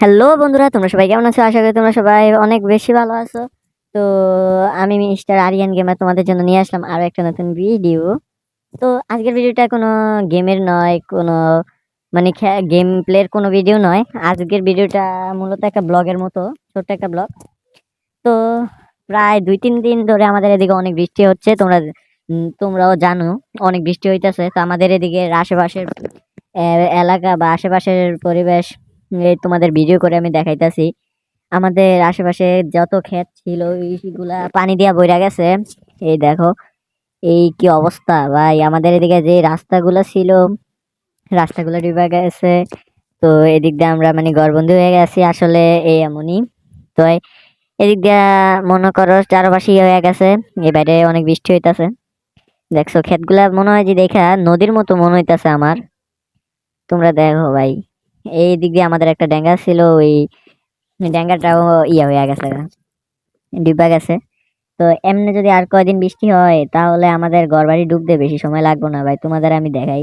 Hello বন্ধুরা, তোমরা সবাই কেমন আছো? আশা করি তোমরা সবাই অনেক বেশি ভালো আছো। তো আমি মিস্টার আরিয়ান গেমার তোমাদের জন্য নিয়ে আসলাম আরও একটা নতুন ভিডিও। তো আজকের ভিডিওটা কোনো গেমের নয়, কোনো মানে গেম প্লের কোনো ভিডিও নয়। আজকের ভিডিওটা মূলত একটা ব্লগের মতো, ছোট্ট একটা ব্লগ। তো প্রায় দুই তিন দিন ধরে আমাদের এদিকে অনেক বৃষ্টি হচ্ছে। তোমরা তোমরাও জানো, অনেক বৃষ্টি হইতেছে। তো আমাদের এদিকে আশেপাশের এলাকা বা আশেপাশের পরিবেশ এই তোমাদের ভিডিও করে আমি দেখাইতাছি। আমাদের আশেপাশে যত ক্ষেত ছিল এইগুলা পানি দিয়া বইরা গেছে। এই দেখো, এই কি অবস্থা ভাই। আমাদের এদিকে যে রাস্তাগুলো ছিল, রাস্তাগুলো ডুবে গেছে। তো এদিক দিয়ে আমরা মানে গড়বন্দি হয়ে গেছি, আসলে এই এমনই। তো এদিক দিয়ে মনে করো চারপাশে ইয়ে হয়ে গেছে, এবারে অনেক বৃষ্টি হইতাছে। দেখছ, ক্ষেতগুলা মনে হয় যে দেখা, নদীর মতো মনে হইতাছে আমার। তোমরা দেখো ভাই। এই দিক দিয়ে আমাদের একটা ড্যাঙ্গা ছিল, ওই ড্যাঙ্গাটাও ইয়ে হয়ে গেছে, ডুবা গেছে। তো এমনি যদি আর কয়দিন বৃষ্টি হয়, তাহলে আমাদের ঘরবাড়ি ডুবতে বেশি সময় লাগবে না ভাই, তোমাদের আমি দেখাই।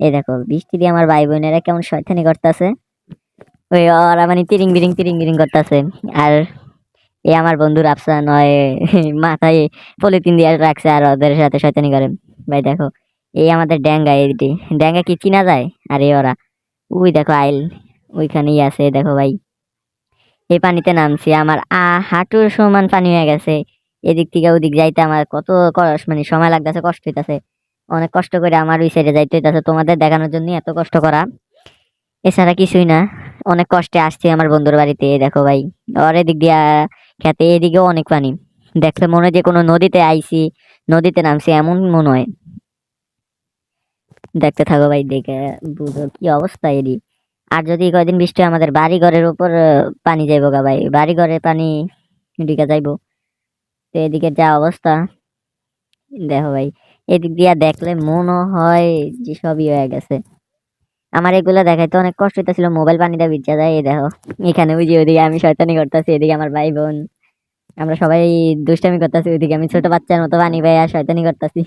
এই দেখো, বৃষ্টি দিয়ে আমার ভাই বোনেরা কেমন শয়তানি করতেছে। ওই ওরা মানে তিরিং বিরিং তিরিং বিরিং করতেছে। আর এই আমার বন্ধুর রাফসা নয় মাথায় পলিথিন দিয়ে রাখছে আর ওদের সাথে শয়তানি করে। ভাই দেখো, এই আমাদের ড্যাঙ্গা এইটি ড্যাঙ্গা কি চিনা যায়? আর এই ওরা ওই দেখো আইল, ওইখানেই আছে, দেখো ভাই। এই পানিতে নামছি, আমার আ হাঁটুর সমান পানি হয়ে গেছে। এদিক থেকে ওদিক যাইতে আমার কত মানে সময় লাগতেছে, কষ্ট হইতাছে। অনেক কষ্ট করে আমার ওই সাইডে যাইতে হইতাছে, তোমাদের দেখানোর জন্য এত কষ্ট করা। এছাড়া কিছুই না, অনেক কষ্টে আসছি আমার বন্ধুর বাড়িতে দেখো ভাই। ওর এদিক দিয়া খেতে এদিকেও অনেক পানি। দেখলে মনে হয় যে কোনো নদীতে আইছি, নদীতে নামছি, এমন মনে হয়। দেখতে থাকো ভাই, দেখে বুঝো কি অবস্থা এরই আর যদি কয়দিন বৃষ্টি আমাদের বাড়ি ঘরের উপর পানি যাইব গা ভাই। বাড়ি ঘরে পানি ঢুকে যাইব। তো এদিকে যা অবস্থা, দেখো ভাই। এদিক দিয়া দেখলে মনে হয় যে সবই হয়ে গেছে। আমার এগুলা দেখাইতে অনেক কষ্ট হইতেছিল, মোবাইল পানিটা ভিজা যায়, এই দেখো। এখানে যে ওইদিকে আমি শয়তানি করতেছি, এদিকে আমার ভাই বোন। আমরা সবাই দুষ্টামি করতেছি, ওইদিকে আমি ছোট বাচ্চার মতো পানি ভাই আর শয়তানি করতেছি।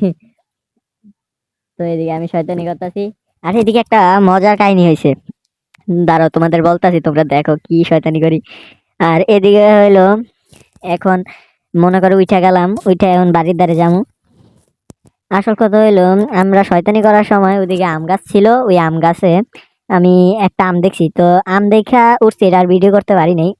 তো এদিকে আমি শয়তানি করতেছি। আর এদিকে একটা মজার কাহিনী হয়েছে। দাঁড়াও, তোমাদের বলতাছি, তোমরা দেখো কি শয়তানি করি। আর এদিকে হইল, এখন মনে করো উঠে গেলাম উঠা এখন বাড়ির দ্বারে যাব আসল কথা হইল, আমরা শয়তানি করার সময় ওদিকে আম গাছ ছিল, ওই আম গাছে আমি একটা আম দেখছি। তো আম দেখা উঠছি আর ভিডিও করতে পারি নাই।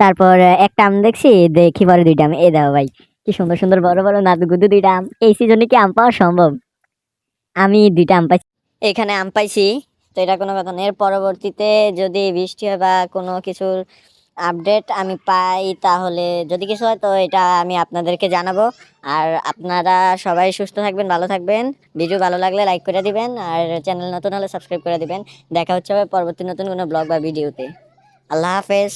তারপর একটা আম দেখছি, দেখি পরে দুইটা আম। এ দাও ভাই। কি সুন্দর সুন্দর বড় বড় নাদুগুদু দুইটা আম। এই সিজনে কি আম পাওয়া সম্ভব? আমি দুইটা আম পাইছি। এখানে আম পাইছি। তো এটা কোনো কথা এর পরবর্তীতে যদি বৃষ্টি হয় বা কোনো কিছুর আপডেট আমি পাই, তাহলে যদি কিছু হয়, তো এটা আমি আপনাদেরকে জানাব। আর আপনারা সবাই সুস্থ থাকবেন, ভালো থাকবেন। ভিডিও ভালো লাগলে লাইক করে দিবেন, আর চ্যানেল নতুন হলে সাবস্ক্রাইব করে দিবেন। দেখা হচ্ছে পরবর্তী নতুন কোনো ব্লগ বা ভিডিওতে আল্লাহ হাফেজ।